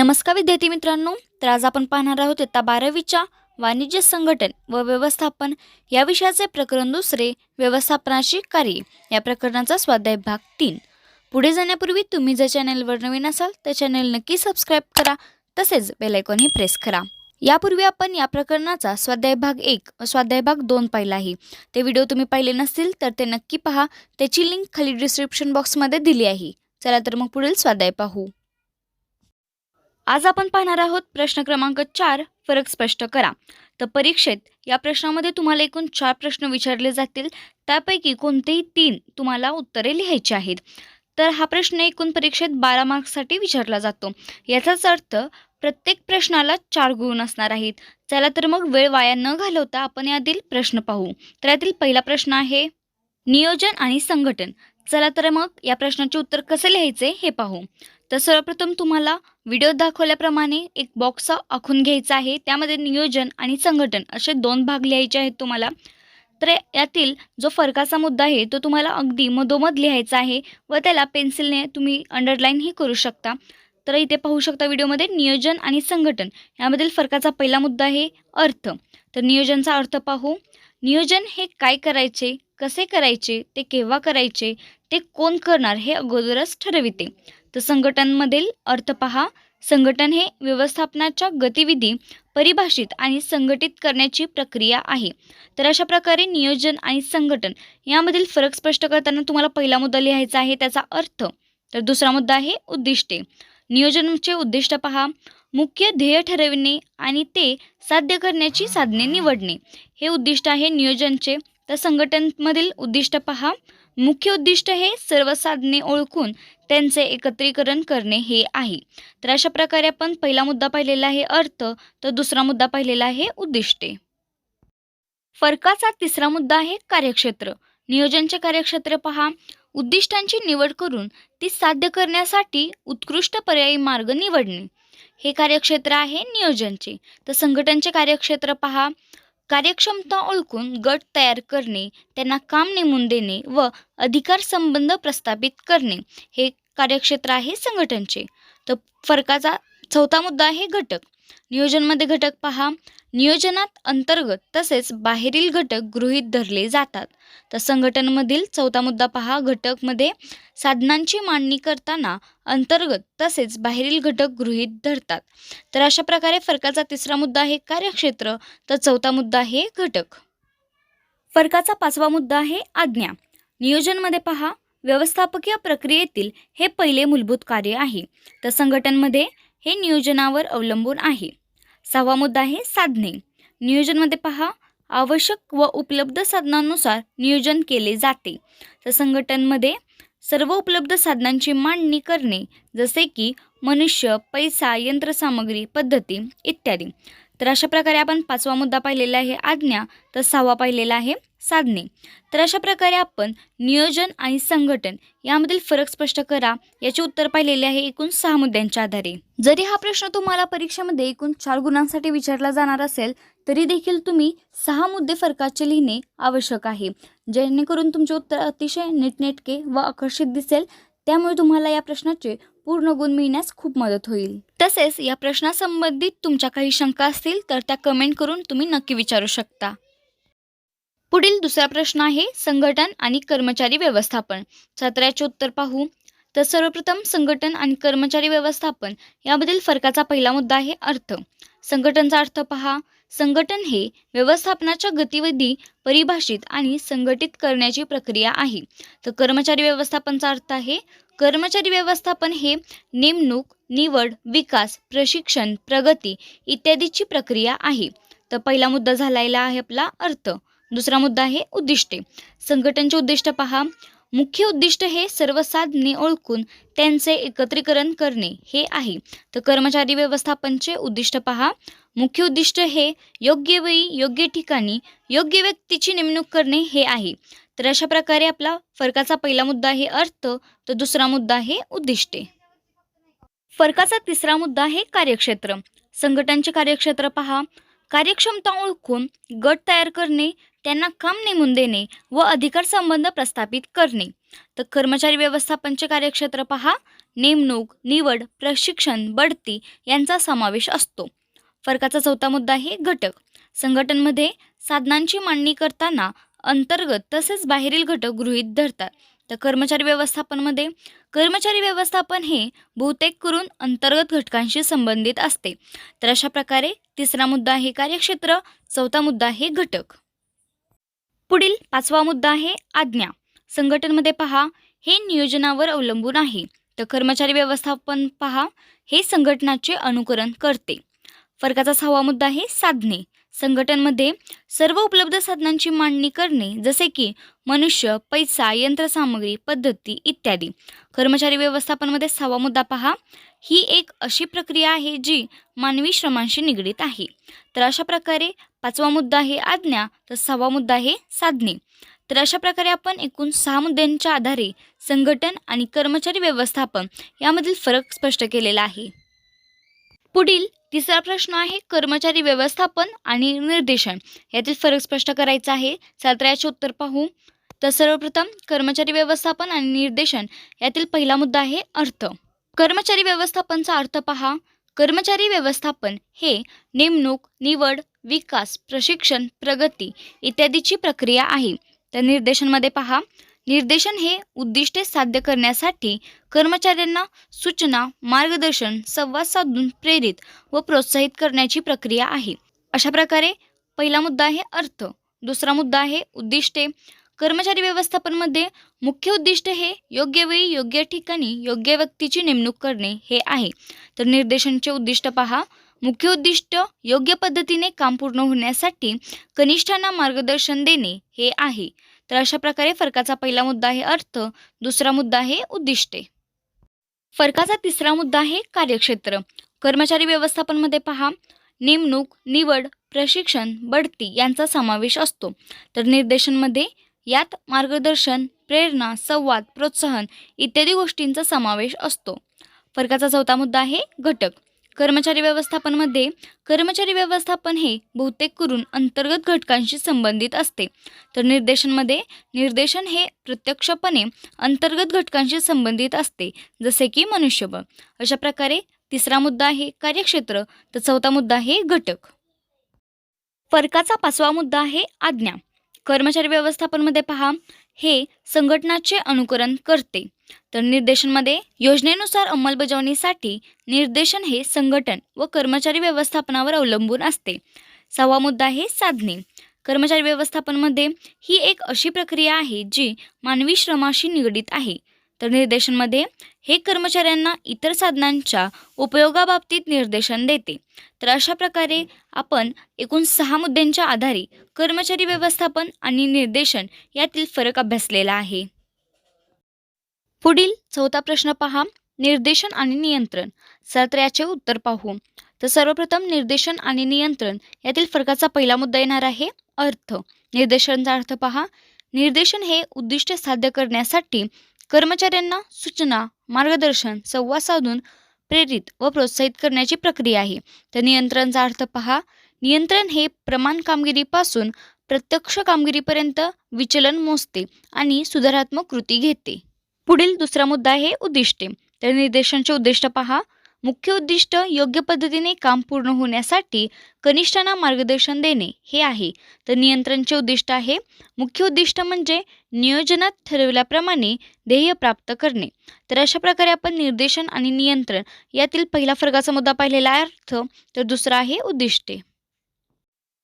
नमस्कार विद्यार्थी मित्रांनो. तर आज आपण पाहणार आहोत इयत्ता बारावीच्या वाणिज्य संघटन व व्यवस्थापन या विषयाचे प्रकरण दुसरे व्यवस्थापनाची कार्ये. या प्रकरणाचा स्वाध्याय भाग तीन. पुढे जाण्यापूर्वी तुम्ही जर चॅनलवर नवीन असाल तर चॅनल नक्की सबस्क्राईब करा तसेच बेलायकॉनही प्रेस करा. यापूर्वी आपण या प्रकरणाचा स्वाध्याय भाग एक व स्वाध्याय भाग दोन पाहिला आहे. ते व्हिडिओ तुम्ही पाहिले नसतील तर ते नक्की पहा. त्याची लिंक खाली डिस्क्रिप्शन बॉक्समध्ये दिली आहे. चला तर मग पुढील स्वाध्याय पाहू. आज आपण पाहणार आहोत प्रश्न क्रमांक चार फरक स्पष्ट करा. तर परीक्षेत या प्रश्नामध्ये तुम्हाला एकूण चार प्रश्न विचारले जातील. त्यापैकी कोणतेही तीन तुम्हाला उत्तरे लिहायची आहेत. तर हा प्रश्न एकूण परीक्षेत बारा मार्क्ससाठी विचारला जातो. याचाच अर्थ प्रत्येक प्रश्नाला चार गुण असणार आहेत. चला तर मग वेळ वाया न घालवता आपण यातील प्रश्न पाहू. तर यातील पहिला प्रश्न आहे नियोजन आणि संघटन. चला तर मग या प्रश्नाचे उत्तर कसे लिहायचे हे पाहू. तर सर्वप्रथम तुम्हाला व्हिडिओ दाखवल्याप्रमाणे एक बॉक्स आखून घ्यायचा आहे. त्यामध्ये नियोजन आणि संघटन असे दोन भाग लिहायचे आहेत तुम्हाला. तर यातील जो फरकाचा मुद्दा आहे तो तुम्हाला अगदी मधोमध लिहायचा आहे व त्याला पेन्सिलने तुम्ही अंडरलाईनही करू शकता. तर इथे पाहू शकता व्हिडिओमध्ये नियोजन आणि संघटन. यामधील फरकाचा पहिला मुद्दा आहे अर्थ. तर नियोजनचा अर्थ पाहू. नियोजन हे काय करायचे कसे करायचे ते केव्हा करायचे ते कोण करणार हे अगोदरच ठरविते. तर संघटनमधील अर्थ पहा. संघटन हे व्यवस्थापनाच्या गतिविधी परिभाषित आणि संघटित करण्याची प्रक्रिया आहे. तर अशा प्रकारे नियोजन आणि संघटन यामधील फरक स्पष्ट करताना तुम्हाला पहिला मुद्दा लिहायचा आहे त्याचा अर्थ. तर दुसरा मुद्दा आहे उद्दिष्टे. नियोजनचे उद्दिष्ट पहा. मुख्य ध्येय ठरविणे आणि ते साध्य करण्याची साधने निवडणे. हे उद्दिष्ट आहे नियोजनचे. तर संघटनमधील उद्दिष्ट पहा. मुख्य उद्दिष्ट हे सर्व साधने ओळखून त्यांचे एकत्रीकरण करणे हे आहे. तर अशा प्रकारे आपण पहिला मुद्दा पाहिलेला आहे अर्थ तर दुसरा मुद्दा पाहिलेला आहे उद्दिष्टे. फरकाचा तिसरा मुद्दा आहे कार्यक्षेत्र. नियोजनचे कार्यक्षेत्र पहा. उद्दिष्टांची निवड करून ती साध्य करण्यासाठी उत्कृष्ट पर्यायी मार्ग निवडणे. हे कार्यक्षेत्र आहे नियोजनचे. तर संघटनचे कार्यक्षेत्र पहा. कार्यक्षमता ओळखून गट तयार करणे त्यांना काम नेमून देणे व अधिकार संबंध प्रस्थापित करणे हे कार्यक्षेत्र आहे संघटनचे. तर फरकाचा चौथा मुद्दा आहे घटक. नियोजनमध्ये घटक पहा. नियोजनात अंतर्गत तसेच बाहेरील घटक गृहीत धरले जातात. तर संघटनमधील चौथा मुद्दा पहा. घटकमध्ये साधनांची मांडणी करताना अंतर्गत तसेच बाहेरील घटक गृहीत धरतात. तर अशा प्रकारे फरकाचा तिसरा मुद्दा आहे कार्यक्षेत्र. तर चौथा मुद्दा आहे घटक. फरकाचा पाचवा मुद्दा आहे आज्ञा. नियोजनमध्ये पहा. व्यवस्थापकीय प्रक्रियेतील हे पहिले मूलभूत कार्य आहे. तर संघटनमध्ये हे नियोजनावर अवलंबून आहे. सहावा मुद्दा आहे साधने. नियोजनमध्ये पहा आवश्यक व उपलब्ध साधनांनुसार नियोजन केले जाते. तर संघटनमध्ये सर्व उपलब्ध साधनांची मांडणी करणे जसे की मनुष्य पैसा यंत्रसामग्री पद्धती इत्यादी. तर अशा प्रकारे आपण पाचवा मुद्दा पाहिलेला आहे आज्ञा. तर सहावा पाहिलेला आहे साधने. तर अशा प्रकारे आपण नियोजन आणि संघटन यामधील फरक स्पष्ट करा. याचे उत्तर पाहिलेले आहे एकूण सहा मुद्द्यांच्या आधारे. जरी हा प्रश्न तुम्हाला परीक्षेमध्ये एकूण चार गुणांसाठी विचारला जाणार असेल तरी देखील तुम्ही सहा मुद्दे फरकाचे लिहिणे आवश्यक आहे. जेणेकरून तुमचे उत्तर अतिशय नीटनेटके व आकर्षित दिसेल. त्यामुळे तुम्हाला या प्रश्नाचे पूर्ण गुण मिळण्यास खूप मदत होईल. तसेच या प्रश्नासंबंधित तुमच्या काही शंका असतील तर त्या कमेंट करून तुम्ही नक्की विचारू शकता. पुढील दुसरा प्रश्न आहे संघटन आणि कर्मचारी व्यवस्थापन. सत्राचे उत्तर पाहू. तर सर्वप्रथम संघटन आणि कर्मचारी व्यवस्थापन यामधील फरकाचा पहिला मुद्दा आहे अर्थ. संघटनचा अर्थ पहा. संघटन हे व्यवस्थापनाच्या गतिविधी परिभाषित आणि संघटित करण्याची प्रक्रिया आहे. तर कर्मचारी व्यवस्थापनचा अर्थ आहे कर्मचारी व्यवस्थापन हे नेमणूक निवड विकास प्रशिक्षण प्रगती इत्यादीची प्रक्रिया आहे. तर पहिला मुद्दा झालेला आहे आपला अर्थ. दुसरा मुद्दा आहे उद्दिष्टे. संघटनचे उद्दिष्ट पहा. मुख्य उद्दिष्ट हे सर्व साधने ओळखून त्यांचे एकत्रीकरण करणे हे आहे. तर कर्मचारी व्यवस्थापनचे उद्दिष्ट पहा. मुख्य उद्दिष्ट हे योग्य वेळी योग्य ठिकाणी योग्य व्यक्तीची नेमणूक करणे हे आहे. तर अशा प्रकारे आपला फरकाचा पहिला मुद्दा आहे अर्थ तर दुसरा मुद्दा आहे उद्दिष्टे. फरकाचा तिसरा मुद्दा आहे कार्यक्षेत्र. संघटनचे कार्यक्षेत्र पहा. कार्यक्षमता ओळखून गट तयार करणे त्यांना काम नेमून देणे व अधिकार संबंध प्रस्थापित करणे. तर कर्मचारी व्यवस्थापनचे कार्यक्षेत्र पहा. नेमणूक निवड प्रशिक्षण बढती यांचा समावेश असतो. फरकाचा चौथा मुद्दा आहे घटक. संघटनमध्ये साधनांची मांडणी करताना अंतर्गत तसेच बाहेरील घटक गृहीत धरतात. तर कर्मचारी व्यवस्थापनमध्ये कर्मचारी व्यवस्थापन हे बहुतेक करून अंतर्गत घटकांशी संबंधित असते. तर अशा प्रकारे तिसरा मुद्दा आहे कार्यक्षेत्र. चौथा मुद्दा आहे घटक. पुढील पाचवा मुद्दा आहे आज्ञा. संघटनमध्ये पहा हे नियोजनावर अवलंबून आहे. तर कर्मचारी व्यवस्थापन पहा हे संघटनाचे अनुकरण करते. फरकाचा सहावा मुद्दा आहे साधने. संघटनमध्ये सर्व उपलब्ध साधनांची मांडणी करणे जसे की मनुष्य पैसा यंत्रसामग्री पद्धती इत्यादी. कर्मचारी व्यवस्थापनमध्ये सहावा मुद्दा पहा. ही एक अशी प्रक्रिया आहे जी मानवी श्रमांशी निगडीत आहे. तर अशा प्रकारे पाचवा मुद्दा आहे आज्ञा तर सहावा मुद्दा आहे साधने. तर अशा प्रकारे आपण एकूण सहा मुद्द्यांच्या आधारे संघटन आणि कर्मचारी व्यवस्थापन यामधील फरक स्पष्ट केलेला आहे. पुढील तिसरा प्रश्न आहे कर्मचारी व्यवस्थापन आणि निर्देशन. यातील फरक स्पष्ट करायचा आहे. चला याचे उत्तर पाहू. तर सर्वप्रथम कर्मचारी व्यवस्थापन आणि निर्देशन. यातील पहिला मुद्दा आहे अर्थ. कर्मचारी व्यवस्थापनचा अर्थ पहा. कर्मचारी व्यवस्थापन हे नेमणूक निवड विकास प्रशिक्षण प्रगती इत्यादीची प्रक्रिया आहे. तर निर्देशनमध्ये पहा. निर्देशन हे उद्दिष्टे साध्य करण्यासाठी कर्मचाऱ्यांना सूचना मार्गदर्शन संवाद साधून प्रेरित व प्रोत्साहित करण्याची प्रक्रिया आहे. अशा प्रकारे पहिला मुद्दा आहे अर्थ. दुसरा मुद्दा आहे उद्दिष्टे. कर्मचारी व्यवस्थापनमध्ये मुख्य उद्दिष्ट हे योग्य वेळी योग्य ठिकाणी योग्य व्यक्तीची नेमणूक करणे हे आहे. तर निर्देशनचे उद्दिष्ट पहा. मुख्य उद्दिष्ट योग्य पद्धतीने काम पूर्ण होण्यासाठी कनिष्ठांना मार्गदर्शन देणे हे आहे. तर अशा प्रकारे फरकाचा पहिला मुद्दा आहे अर्थ दुसरा मुद्दा आहे उद्दिष्टे. फरकाचा तिसरा मुद्दा आहे कार्यक्षेत्र. कर्मचारी व्यवस्थापनमध्ये पहा नेमणूक निवड प्रशिक्षण बढती यांचा समावेश असतो. तर निर्देशनमध्ये यात मार्गदर्शन प्रेरणा संवाद प्रोत्साहन इत्यादी गोष्टींचा समावेश असतो. फरकाचा चौथा मुद्दा आहे घटक. कर्मचारी व्यवस्थापनमध्ये कर्मचारी व्यवस्थापन हे बहुतेक करून अंतर्गत घटकांशी संबंधित असते. तर निर्देशनमध्ये निर्देशन हे प्रत्यक्षपणे अंतर्गत घटकांशी संबंधित असते जसे की मनुष्यबळ. अशा प्रकारे तिसरा मुद्दा आहे कार्यक्षेत्र तर चौथा मुद्दा आहे घटक. फरकाचा पाचवा मुद्दा आहे आज्ञा. कर्मचारी व्यवस्थापनमध्ये पहा हे संघटनाचे अनुकरण करते. तर निर्देशनमध्ये योजनेनुसार अंमलबजावणीसाठी निर्देशन हे संघटन व कर्मचारी व्यवस्थापनावर अवलंबून असते. सहावा मुद्दा आहे साधने. कर्मचारी व्यवस्थापनमध्ये ही एक अशी प्रक्रिया आहे जी मानवी श्रमाशी निगडीत आहे. तर निर्देशनमध्ये हे कर्मचाऱ्यांना इतर साधनांच्या उपयोगाबाबतीत निर्देशन देते. तर अशा प्रकारे आपण एकूण सहा मुद्द्यांच्या आधारे कर्मचारी व्यवस्थापन आणि निर्देशन यातील फरक अभ्यासलेला आहे. पुढील चौथा प्रश्न पहा निर्देशन आणि नियंत्रण. चला तर याचे उत्तर पाहू. तर सर्वप्रथम निर्देशन आणि नियंत्रण यातील फरकाचा पहिला मुद्दा येणार आहे अर्थ. निर्देशनचा अर्थ पहा. निर्देशन हे उद्दिष्ट साध्य करण्यासाठी कर्मचाऱ्यांना सूचना मार्गदर्शन संवाद साधून प्रेरित व प्रोत्साहित करण्याची प्रक्रिया आहे. तर नियंत्रणचा अर्थ पहा. नियंत्रण हे प्रमाण कामगिरीपासून प्रत्यक्ष कामगिरीपर्यंत विचलन मोजते आणि सुधारात्मक कृती घेते. पुढील दुसरा मुद्दा आहे उद्दिष्टे. तर निर्देशांचे उद्दिष्ट पहा. मुख्य उद्दिष्ट योग्य पद्धतीने काम पूर्ण होण्यासाठी कनिष्ठांना मार्गदर्शन देणे हे आहे. तर नियंत्रणचे उद्दिष्ट आहे. मुख्य उद्दिष्ट म्हणजे नियोजनात ठरवल्याप्रमाणे ध्येय प्राप्त करणे. तर अशा प्रकारे आपण निर्देशन आणि नियंत्रण यातील पहिला फरकाचा मुद्दा पाहिलेला अर्थ तर दुसरा आहे उद्दिष्टे.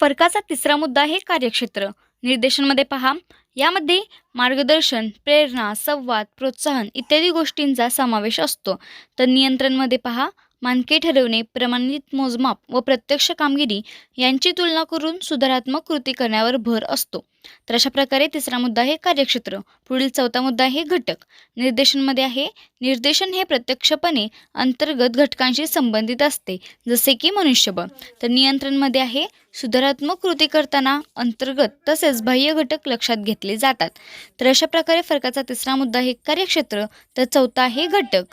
फरकाचा तिसरा मुद्दा आहे कार्यक्षेत्र. निर्देशनमध्ये पहा. यामध्ये मार्गदर्शन प्रेरणा संवाद प्रोत्साहन इत्यादी गोष्टींचा समावेश असतो. तर नियंत्रणमध्ये पहा. मानके ठरवणे प्रमाणित मोजमाप व प्रत्यक्ष कामगिरी यांची तुलना करून सुधारात्मक कृती करण्यावर भर असतो. तर अशा प्रकारे तिसरा मुद्दा आहे कार्यक्षेत्र. पुढील चौथा मुद्दा आहे घटक. निर्देशनमध्ये आहे निर्देशन हे प्रत्यक्षपणे अंतर्गत घटकांशी संबंधित असते जसे की मनुष्यबळ. तर नियंत्रणमध्ये आहे सुधारात्मक कृती करताना अंतर्गत तसेच बाह्य घटक लक्षात घेतले जातात. तर अशा प्रकारे फरकाचा तिसरा मुद्दा आहे कार्यक्षेत्र. तर चौथा आहे घटक.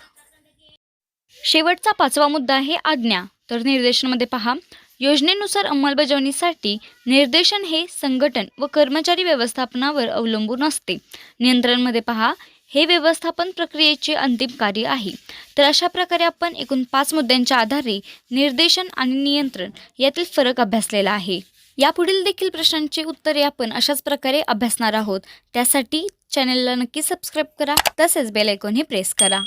शेवटचा पाचवा मुद्दा आहे आज्ञा. तर निर्देशनमध्ये पहा योजनेनुसार अंमलबजावणीसाठी निर्देशन हे संघटन व कर्मचारी व्यवस्थापनावर अवलंबून असते. नियंत्रणमध्ये पहा हे व्यवस्थापन प्रक्रियेचे अंतिम कार्य आहे. तर अशा प्रकारे आपण एकूण पाच मुद्द्यांच्या आधारे निर्देशन आणि नियंत्रण यातील फरक अभ्यासलेला आहे. यापुढील देखील प्रश्नांची उत्तरे आपण अशाच प्रकारे अभ्यासणार आहोत. त्यासाठी चॅनलला नक्की सबस्क्राईब करा तसेच बेल आयकॉनही प्रेस करा.